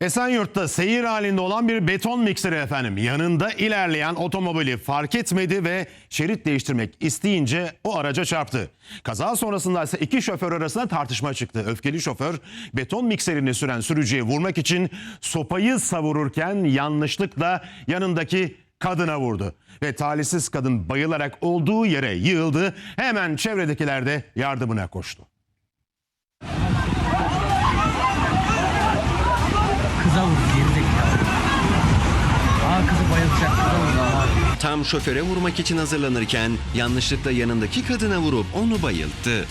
Esenyurt'ta seyir halinde olan bir beton mikseri efendim. Yanında ilerleyen otomobili fark etmedi ve şerit değiştirmek isteyince o araca çarptı. Kaza sonrasında ise iki şoför arasında tartışma çıktı. Öfkeli şoför beton mikserini süren sürücüye vurmak için sopayı savururken yanlışlıkla yanındaki kadına vurdu. Ve talihsiz kadın bayılarak olduğu yere yığıldı. Hemen çevredekiler de yardımına koştu. Tam şoföre vurmak için hazırlanırken yanlışlıkla yanındaki kadına vurup onu bayılttı.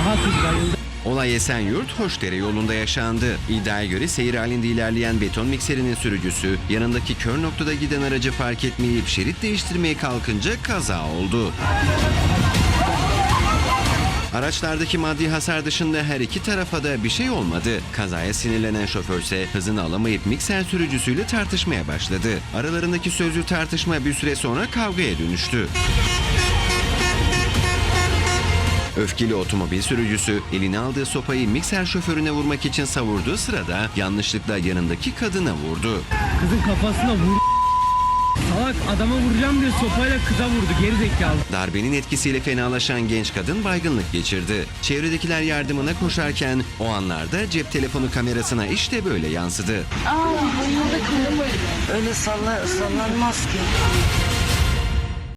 Aha kız bayıldı. Olay Esenyurt Hoşdere yolunda yaşandı. İddiaya göre seyir halinde ilerleyen beton mikserinin sürücüsü yanındaki kör noktada giden aracı fark etmeyip şerit değiştirmeye kalkınca kaza oldu. Araçlardaki maddi hasar dışında her iki tarafa da bir şey olmadı. Kazaya sinirlenen şoför ise hızını alamayıp mikser sürücüsüyle tartışmaya başladı. Aralarındaki sözlü tartışma bir süre sonra kavgaya dönüştü. Öfkeli otomobil sürücüsü eline aldığı sopayı mikser şoförüne vurmak için savurduğu sırada yanlışlıkla yanındaki kadına vurdu. Kızın kafasına vurdu. Salak adama vuracağım diye sopayla kıza vurdu gerizekalı. Darbenin etkisiyle fenalaşan genç kadın baygınlık geçirdi. Çevredekiler yardımına koşarken o anlarda cep telefonu kamerasına işte böyle yansıdı. Aa bayıldı kız. Öyle salla, sallanmaz ki.